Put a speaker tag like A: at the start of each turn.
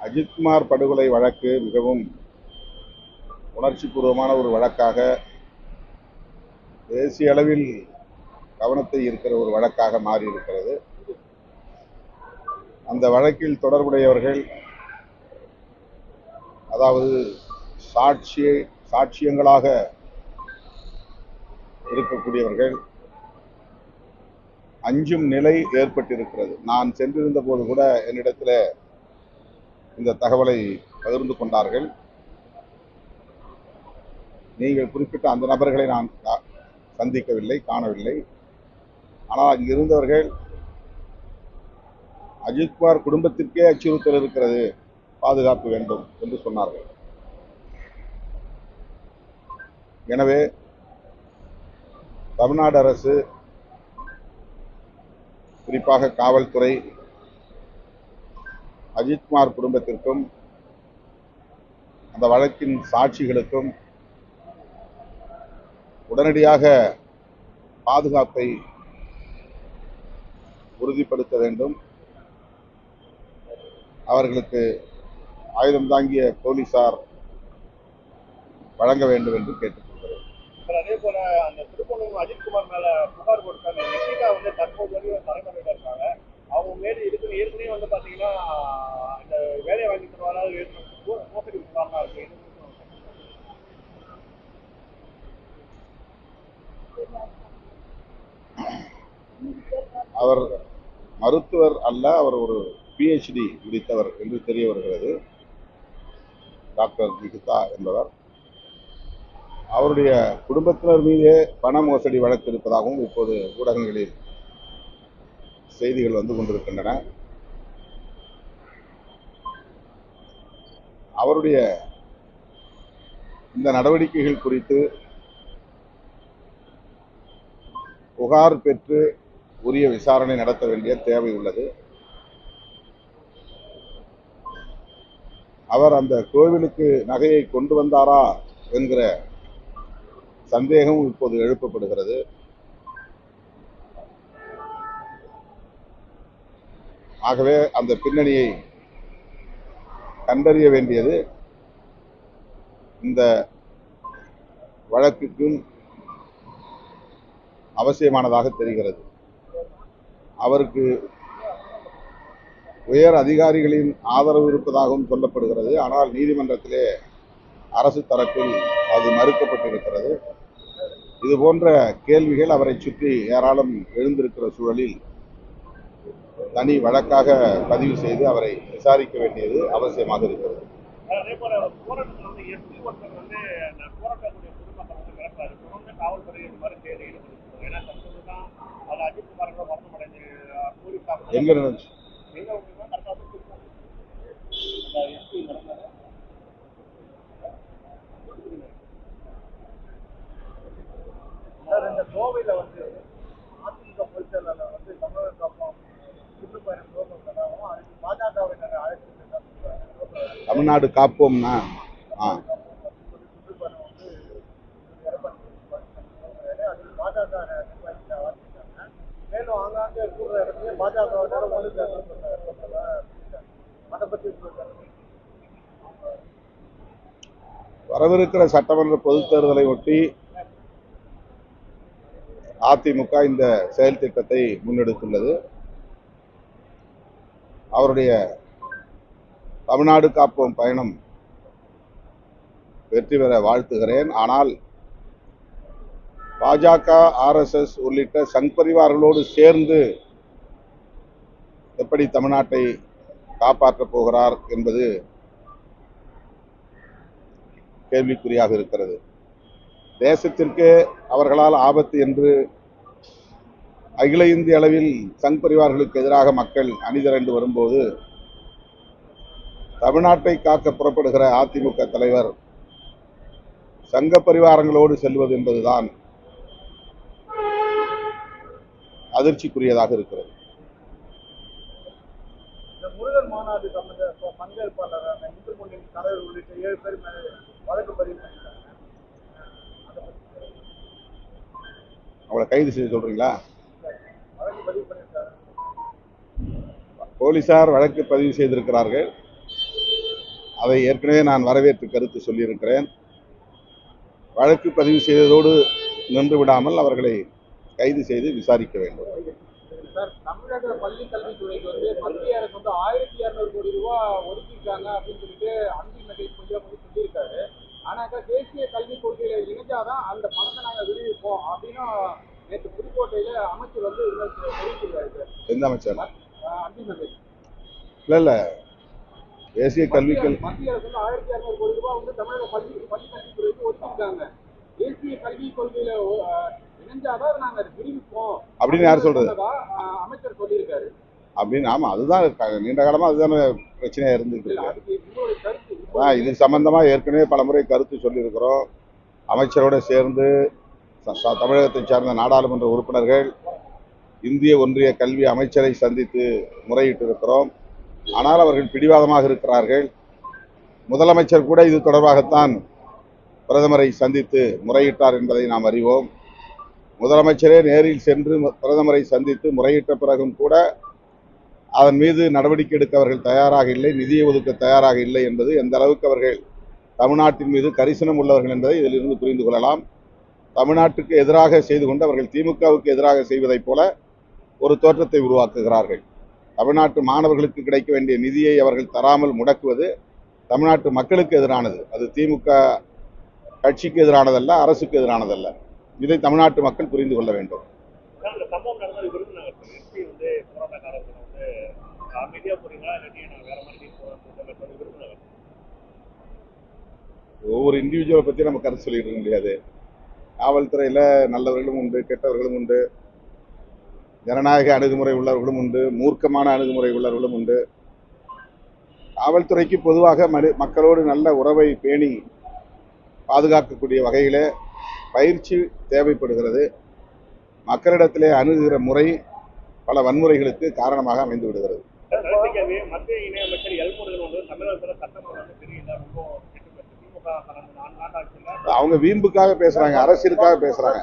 A: அஜித்குமார் படுகொலை வழக்கு மிகவும் உணர்ச்சிபூர்வமான ஒரு வழக்காக தேசிய அளவில் கவனத்தை இருக்கிற ஒரு வழக்காக மாறி இருக்கிறது அந்த வழக்கில் தொடர்புடையவர்கள் அதாவது சாட்சியை சாட்சியங்களாக இருக்கக்கூடியவர்கள் அஞ்சும் நிலை ஏற்பட்டிருக்கிறது. நான் சென்றிருந்த போது கூட என்னிடத்தில் இந்த தகவலை பகிர்ந்து கொண்டார்கள். நீங்கள் குறிப்பிட்ட அந்த நபர்களை நான் சந்திக்கவில்லை காணவில்லை. ஆனால் அங்கு இருந்தவர்கள் அஜித்குமார் குடும்பத்திற்கே அச்சுறுத்தல் இருக்கிறது பாதுகாப்பு வேண்டும் என்று சொன்னார்கள். எனவே தமிழ்நாடு அரசு குறிப்பாக காவல்துறை அஜித்குமார் குடும்பத்திற்கும் அந்த வழக்கின் சாட்சிகளுக்கும் உடனடியாக பாதுகாப்பை உறுதிப்படுத்த வேண்டும். அவர்களுக்கு ஆயுதம் தாங்கிய போலீசார் வழங்க வேண்டும் என்று கேட்டுக்கொள்கிறேன்.
B: சார் அதே போல அந்த திருப்பணம் அஜித்குமார் மேல புகார் கொடுத்தாங்க. நிஷிகா வந்து தற்போது வரையும் தலைமுறையில இருக்காங்க. அவங்க மேலே இதுக்கு ஏற்கனவே வந்து பாத்தீங்கன்னா இந்த வேலை வாங்கி தருவாராது மோசடி புகார்லாம் இருக்கு
A: அவர் மருத்துவர் அல்ல அவர் ஒரு பிஹெச்டி முடித்தவர் என்று தெரிய வருகிறது டாக்டர் நிகிதா என்பவர். அவருடைய குடும்பத்தினர் மீதே பண மோசடி வழக்கு இருப்பதாகவும் இப்போது ஊடகங்களில் செய்திகள் வந்து கொண்டிருக்கின்றன. அவருடைய இந்த நடவடிக்கைகள் குறித்து புகார் பெற்று உரிய விசாரணை நடத்த வேண்டிய தேவை உள்ளது. அவர் அந்த கோவிலுக்கு நகையை கொண்டு வந்தாரா என்கிற சந்தேகம் இப்போது எழுப்பப்படுகிறது. ஆகவே அந்த பின்னணியை கண்டறிய வேண்டியது இந்த வழக்குக்கும் அவசியமானதாக தெரிகிறது. அவருக்கு உயர் அதிகாரிகளின் ஆதரவு இருப்பதாகவும் சொல்லப்படுகிறது. ஆனால் நீதிமன்றத்திலே அரசு தரப்பில் அது மறுக்கப்பட்டிருக்கிறது. இது போன்ற கேள்விகள் அவரை சுற்றி ஏராளம் எழுந்திருக்கிற சூழலில் தனி வழக்காக பதிவு செய்து அவரை விசாரிக்க வேண்டியது அவசியமாக இருக்கிறது.
B: அதே போல சார் இந்த கோவையில் வந்து அதிமுக பொதுச் செயலாளர் வந்து தமிழக காப்போம் சுற்றுப்பயணம் போகணும் அதுக்கு பாஜகவினர் அழைத்து
A: தமிழ்நாடு காப்போம்னா? ஆ.
B: மேலும் ஆங்காங்கே கூடுற இடத்துல பாஜகவினர் அதை பற்றி
A: வரவிருக்கிற சட்டமன்ற பொதுத் தேர்தலை ஒட்டி அதிமுக இந்த செயல் திட்டத்தை முன்னெடுத்துள்ளது. அவருடைய தமிழ்நாடு காப்போம் பயணம் வெற்றி பெற வாழ்த்துகிறேன். ஆனால் பாஜக ஆர்எஸ்எஸ் உள்ளிட்ட சங் பரிவார்களோடு சேர்ந்து எப்படி தமிழ்நாட்டை காப்பாற்றப் போகிறார் என்பது கேள்விக்குறியாக இருக்கிறது. தேசத்திற்கே அவர்களால் ஆபத்து என்று அகில இந்திய அளவில் சங் பரிவார்களுக்கு எதிராக மக்கள் அணிதிரண்டு வரும்போது தமிழ்நாட்டை காக்க புறப்படுகிற அதிமுக தலைவர் சங்க பரிவாரங்களோடு செல்வது என்பதுதான் அதிர்ச்சிக்குரியதாக இருக்கிறது.
B: மாநாடு சம்பந்த ப- பங்கேற்பாளரான இந்து முன்னணி தலைவர் உள்ளிட்ட ஏழு பேர் வழக்கு பதிவு பண்ணிட்டாங்க அதை பத்தி
A: அவளை கைது செய்ய சொல்றீங்களா?
B: வழக்கு
A: போலீசார் வழக்கு பதிவு செய்திருக்கிறார்கள். அதை ஏற்கனவே நான் வரவேற்று கருத்து சொல்லியிருக்கிறேன். வழக்கு பதிவு செய்ததோடு நின்று விடாமல் அவர்களை கைது செய்து விசாரிக்க வேண்டும்.
C: சார் தமிழக பள்ளி கல்வித்துறைக்கு வந்து மத்திய அரசு வந்து ஆயிரத்தி இரநூறு கோடி ரூபா ஒதுக்கியிருக்காங்க அப்படின்னு சொல்லிட்டு அன்பில் நகை பொய்யா வந்து சொல்லியிருக்காரு. ஆனாக்கா தேசிய கல்விக் கொள்கையில இணைஞ்சாதான் அந்த பணத்தை நாங்கள் விடுவிப்போம் அப்படின்னு நேற்று புதுக்கோட்டையில அமைச்சர் வந்து இன்னொரு தெரிவிச்சிருக்காரு சார்
A: எந்த அமைச்சர் இல்லை இல்லை. தேசிய கல்விக்கல்
C: மத்திய அரசு ஆயிரத்தி இரநூறு கோடி ரூபாய் வந்து தமிழக பள்ளி பள்ளி கல்வித்துறைக்கு ஒதுக்கியிருக்காங்க தேசிய கல்விக் கொள்கையில இணைஞ்சாதான் அதை நாங்கள் விடுவிப்போம்
A: அப்படின்னு யார் சொல்றது?
C: அமைச்சர் சொல்லியிருக்காரு.
A: அப்படின்னு ஆமாம் அதுதான் நீண்ட காலமாக அதுதானே பிரச்சனையாக
C: இப்போ
A: ஆ, இது சம்பந்தமா ஏற்கனவே பல முறை கருத்து சொல்லியிருக்கிறோம். அமைச்சரோடு சேர்ந்து தமிழகத்தைச் சார்ந்த நாடாளுமன்ற உறுப்பினர்கள் இந்திய ஒன்றிய கல்வி அமைச்சரை சந்தித்து முறையிட்டிருக்கிறோம். ஆனால் அவர்கள் பிடிவாதமாக இருக்கிறார்கள். முதலமைச்சர் கூட இது தொடர்பாகத்தான் பிரதமரை சந்தித்து முறையிட்டார் என்பதை நாம் அறிவோம். முதலமைச்சரே நேரில் சென்று பிரதமரை சந்தித்து முறையிட்ட பிறகும் கூட அதன் மீது நடவடிக்கை எடுக்க அவர்கள் தயாராக இல்லை நிதியை ஒதுக்க தயாராக இல்லை என்பது எந்த அளவுக்கு அவர்கள் தமிழ்நாட்டின் மீது கரிசனம் உள்ளவர்கள் என்பதை இதிலிருந்து புரிந்து கொள்ளலாம். தமிழ்நாட்டுக்கு எதிராக செய்து கொண்டு அவர்கள் திமுகவுக்கு எதிராக செய்வதைப் போல ஒரு தோற்றத்தை உருவாக்குகிறார்கள். தமிழ்நாட்டு மாணவர்களுக்கு கிடைக்க வேண்டிய நிதியை அவர்கள் தராமல் முடக்குவது தமிழ்நாட்டு மக்களுக்கு எதிரானது. அது திமுக கட்சிக்கு எதிரானதல்ல அரசுக்கு எதிரானதல்ல. இதை தமிழ்நாட்டு மக்கள் புரிந்து கொள்ள வேண்டும். ஒவ்வொரு இண்டிவிஜுவலை பற்றி நம்ம கருத்து சொல்லிட்டு இருக்க முடியாது. காவல்துறையில் நல்லவர்களும் உண்டு கெட்டவர்களும் உண்டு. ஜனநாயக அணுகுமுறை உள்ளவர்களும் உண்டு மூர்க்கமான அணுகுமுறை உள்ளவர்களும் உண்டு. காவல்துறைக்கு பொதுவாக மக்களோடு நல்ல உறவை பேணி பாதுகாக்கக்கூடிய வகையில் பயிற்சி தேவைப்படுகிறது. மக்களிடத்திலே அணுகுகிற முறை பல வன்முறைகளுக்கு காரணமாக அமைந்து விடுகிறது.
B: மத்திய இணையமைச்சர் எல்முருகன் வந்து தமிழகத்துல சட்டமன்றம்
A: அவங்க வீம்புக்காக பேசுறாங்க அரசியலுக்காக பேசுறாங்க.